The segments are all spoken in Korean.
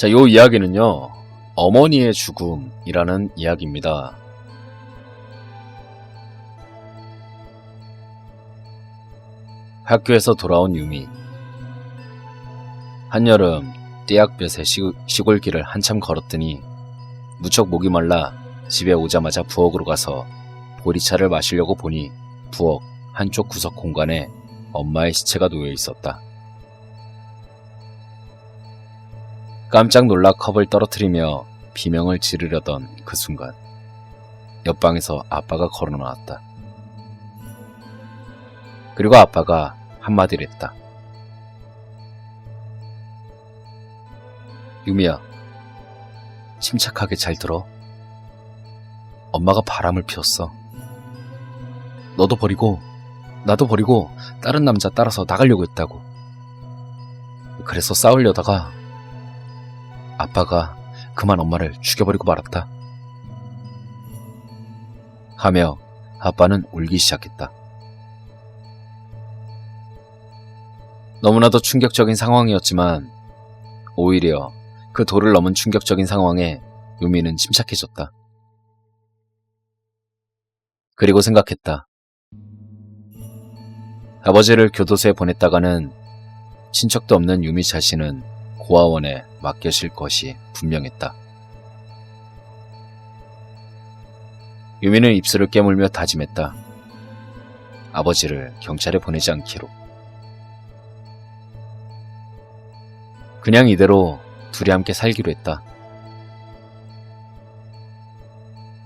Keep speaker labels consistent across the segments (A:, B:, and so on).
A: 자, 요 이야기는요, 어머니의 죽음이라는 이야기입니다. 학교에서 돌아온 유미. 한여름 띠약볕의 시, 시골길을 한참 걸었더니 무척 목이 말라 집에 오자마자 부엌으로 가서 보리차를 마시려고 보니 부엌 한쪽 구석 공간에 엄마의 시체가 놓여 있었다. 깜짝 놀라 컵을 떨어뜨리며 비명을 지르려던 그 순간 옆방에서 아빠가 걸어 나왔다. 그리고 아빠가 한마디를 했다. 유미야, 침착하게 잘 들어. 엄마가 바람을 피웠어. 너도 버리고, 나도 버리고, 다른 남자 따라서 나가려고 했다고. 그래서 싸우려다가, 아빠가 그만 엄마를 죽여버리고 말았다. 하며 아빠는 울기 시작했다. 너무나도 충격적인 상황이었지만, 오히려 그 도를 넘은 충격적인 상황에 유미는 침착해졌다. 그리고 생각했다. 아버지를 교도소에 보냈다가는 친척도 없는 유미 자신은 고아원에 맡겨질 것이 분명했다. 유미는 입술을 깨물며 다짐했다. 아버지를 경찰에 보내지 않기로. 그냥 이대로 둘이 함께 살기로 했다.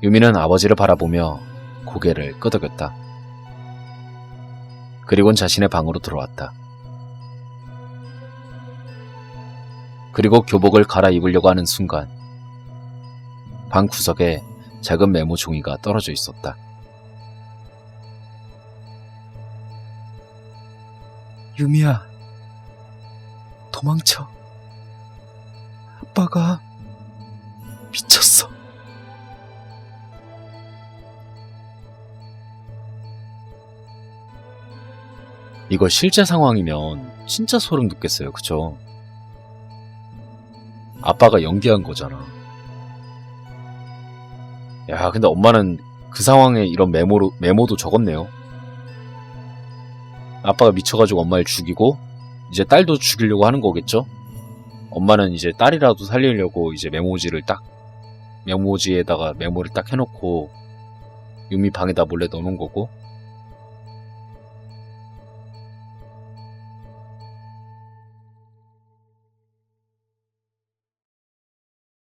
A: 유미는 아버지를 바라보며 고개를 끄덕였다. 그리곤 자신의 방으로 들어왔다. 그리고 교복을 갈아입으려고 하는 순간 방 구석에 작은 메모 종이가 떨어져 있었다. 유미야, 도망쳐. 아빠가 미쳤어. 이거 실제 상황이면 진짜 소름 돋겠어요. 그쵸? 아빠가 연기한 거잖아. 야, 근데 엄마는 그 상황에 이런 메모로, 메모도 적었네요. 아빠가 미쳐가지고 엄마를 죽이고, 이제 딸도 죽이려고 하는 거겠죠? 엄마는 이제 딸이라도 살리려고 이제 메모지를 딱, 메모지에다가 메모를 딱 해놓고, 유미 방에다 몰래 넣어놓은 거고,